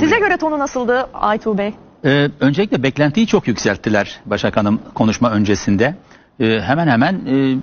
Size göre tonu nasıldı Aytuğ Bey? Ee, öncelikle beklentiyi çok yükselttiler Başak Hanım konuşma öncesinde. Ee, hemen hemen e,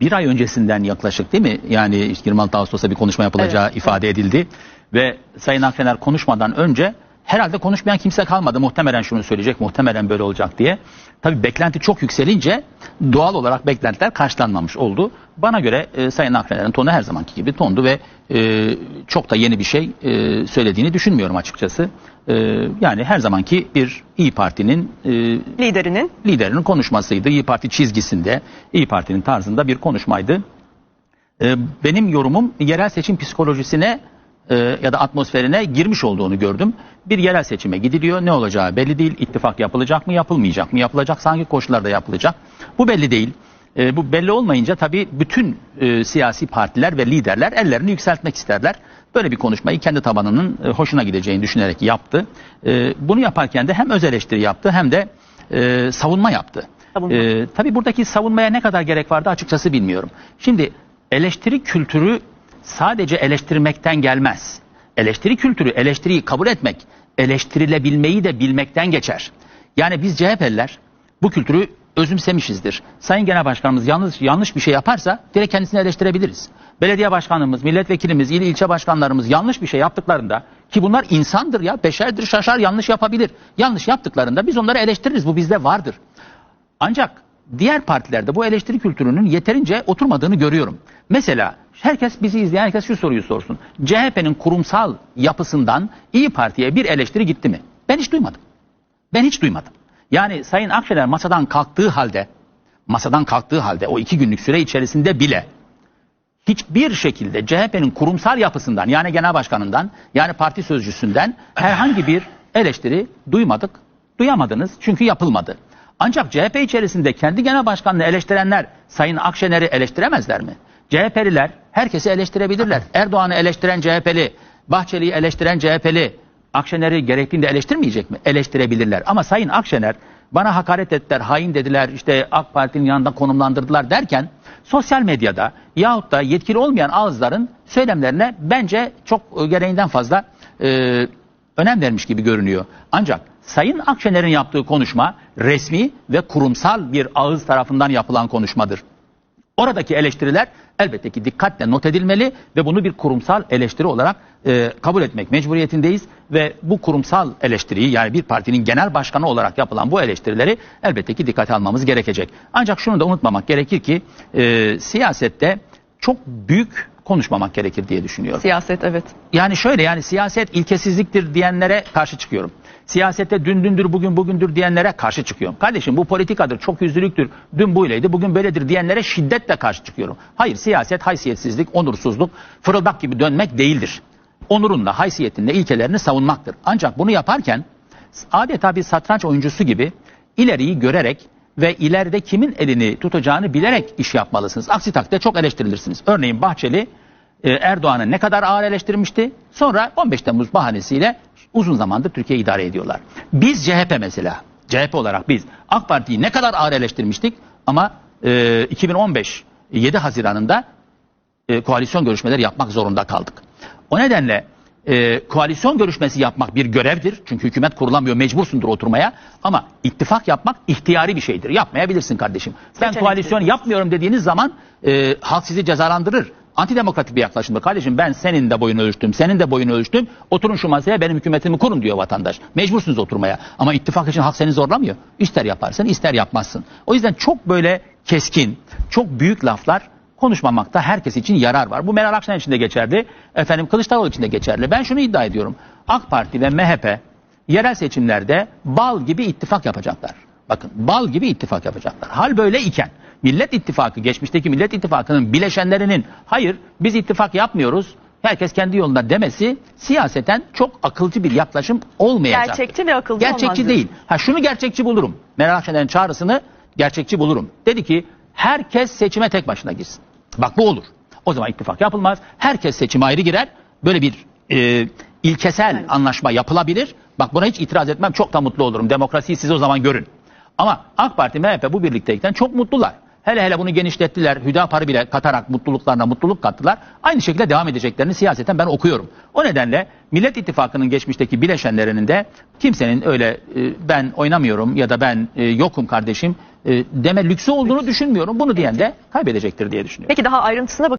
bir ay öncesinden yaklaşık değil mi? Yani işte 26 Ağustos'ta bir konuşma yapılacağı Evet, ifade edildi. Ve Sayın Akşener konuşmadan önce herhalde konuşmayan kimse kalmadı. Muhtemelen şunu söyleyecek, muhtemelen böyle olacak diye. Tabii beklenti çok yükselince doğal olarak beklentiler karşılanmamış oldu. Bana göre e, Sayın Akşener'in tonu her zamanki gibi tondu ve e, çok da yeni bir şey e, söylediğini düşünmüyorum açıkçası. E, yani her zamanki bir İyi Parti'nin e, Liderinin liderinin konuşmasıydı. İyi Parti çizgisinde, İyi Parti'nin tarzında bir konuşmaydı. Ee, benim yorumum yerel seçim psikolojisine e, ya da atmosferine girmiş olduğunu gördüm. Bir yerel seçime gidiliyor. Ne olacağı belli değil. İttifak yapılacak mı, yapılmayacak mı? Yapılacaksa hangi koşullarda yapılacak? Bu belli değil. E, bu belli olmayınca tabii bütün e, siyasi partiler ve liderler ellerini yükseltmek isterler. Böyle bir konuşmayı kendi tabanının e, hoşuna gideceğini düşünerek yaptı. E, bunu yaparken de hem öz eleştiri yaptı hem de e, savunma yaptı. Savunma. E, tabii buradaki savunmaya ne kadar gerek vardı açıkçası bilmiyorum. Şimdi eleştiri kültürü sadece eleştirmekten gelmez. Eleştiri kültürü, eleştiriyi kabul etmek, eleştirilebilmeyi de bilmekten geçer. Yani biz CHP'liler bu kültürü özümsemişizdir. Sayın Genel Başkanımız yanlış yanlış bir şey yaparsa direkt kendisini eleştirebiliriz. Belediye başkanımız, milletvekilimiz, il ilçe başkanlarımız yanlış bir şey yaptıklarında ki bunlar insandır ya, beşerdir, şaşar, yanlış yapabilir. Yanlış yaptıklarında biz onları eleştiririz. Bu bizde vardır. Ancak diğer partilerde bu eleştiri kültürünün yeterince oturmadığını görüyorum. Mesela herkes bizi izleyen herkes şu soruyu sorsun. CHP'nin kurumsal yapısından İyi Parti'ye bir eleştiri gitti mi? Ben hiç duymadım. Ben hiç duymadım. Yani Sayın Akşener masadan kalktığı halde, masadan kalktığı halde o iki günlük süre içerisinde bile hiçbir şekilde CHP'nin kurumsal yapısından yani genel başkanından yani parti sözcüsünden herhangi bir eleştiri duymadık. Duyamadınız çünkü yapılmadı. Ancak CHP içerisinde kendi genel başkanını eleştirenler Sayın Akşener'i eleştiremezler mi? CHP'liler herkesi eleştirebilirler. Erdoğan'ı eleştiren CHP'li, Bahçeli'yi eleştiren CHP'li, Akşener'i gerektiğinde eleştirmeyecek mi? Eleştirebilirler. Ama Sayın Akşener bana hakaret ettiler, hain dediler, işte AK Parti'nin yanında konumlandırdılar derken sosyal medyada yahut da yetkili olmayan ağızların söylemlerine bence çok e, gereğinden fazla e, önem vermiş gibi görünüyor. Ancak Sayın Akşener'in yaptığı konuşma resmi ve kurumsal bir ağız tarafından yapılan konuşmadır. Oradaki eleştiriler elbette ki dikkatle not edilmeli ve bunu bir kurumsal eleştiri olarak e, kabul etmek mecburiyetindeyiz ve bu kurumsal eleştiriyi yani bir partinin genel başkanı olarak yapılan bu eleştirileri elbette ki dikkate almamız gerekecek. Ancak şunu da unutmamak gerekir ki e, siyasette çok büyük konuşmamak gerekir diye düşünüyorum. siyaset evet. Yani şöyle yani siyaset ilkesizliktir diyenlere karşı çıkıyorum. Siyasette dün dündür bugün bugündür diyenlere karşı çıkıyorum. Kardeşim bu politikadır, çok yüzlülüktür, dün böyleydi, bugün böyledir diyenlere şiddetle karşı çıkıyorum. Hayır siyaset haysiyetsizlik, onursuzluk, fırıldak gibi dönmek değildir. Onurunla, haysiyetinle ilkelerini savunmaktır. Ancak bunu yaparken adeta bir satranç oyuncusu gibi ileriyi görerek ve ileride kimin elini tutacağını bilerek iş yapmalısınız. Aksi takdirde çok eleştirilirsiniz. Örneğin Bahçeli e, Erdoğan'ı ne kadar ağır eleştirmişti. Sonra 15 Temmuz bahanesiyle uzun zamandır Türkiye idare ediyorlar. Biz CHP mesela, CHP olarak biz AK Parti'yi ne kadar ağır eleştirmiştik ama e, 2015 7 Haziran'ında e, koalisyon görüşmeleri yapmak zorunda kaldık. O nedenle e, koalisyon görüşmesi yapmak bir görevdir. Çünkü hükümet kurulamıyor, mecbursundur oturmaya. Ama ittifak yapmak ihtiyari bir şeydir. Yapmayabilirsin kardeşim. Ben koalisyon yapmıyorum dediğiniz zaman e, halk sizi cezalandırır. Antidemokratik bir yaklaşımda kardeşim ben senin de boyunu ölçtüm, senin de boyunu ölçtüm. Oturun şu masaya benim hükümetimi kurun diyor vatandaş. Mecbursunuz oturmaya. Ama ittifak için halk seni zorlamıyor. İster yaparsın, ister yapmazsın. O yüzden çok böyle keskin, çok büyük laflar konuşmamakta herkes için yarar var. Bu Meral Akşener için de geçerli, efendim Kılıçdaroğlu için de geçerli. Ben şunu iddia ediyorum. AK Parti ve MHP yerel seçimlerde bal gibi ittifak yapacaklar. Bakın bal gibi ittifak yapacaklar. Hal böyle iken Millet İttifakı, geçmişteki Millet İttifakı'nın bileşenlerinin hayır biz ittifak yapmıyoruz, herkes kendi yolunda demesi siyaseten çok akılcı bir yaklaşım olmayacak. Gerçekçi ve akılcı Gerçekçi değil. Ha şunu gerçekçi bulurum. Meral Akşener'in çağrısını gerçekçi bulurum. Dedi ki herkes seçime tek başına girsin. Bak bu olur. O zaman ittifak yapılmaz. Herkes seçime ayrı girer. Böyle bir e, ilkesel anlaşma yapılabilir. Bak buna hiç itiraz etmem. Çok da mutlu olurum. Demokrasiyi siz o zaman görün. Ama AK Parti MHP bu birlikteyken çok mutlular. Hele hele bunu genişlettiler. Hüdapar'ı bile katarak mutluluklarına mutluluk kattılar. Aynı şekilde devam edeceklerini siyaseten ben okuyorum. O nedenle Millet İttifakı'nın geçmişteki bileşenlerinin de kimsenin öyle e, ben oynamıyorum ya da ben e, yokum kardeşim e, deme lüksü olduğunu düşünmüyorum. Bunu diyen de kaybedecektir diye düşünüyorum. Peki daha ayrıntısına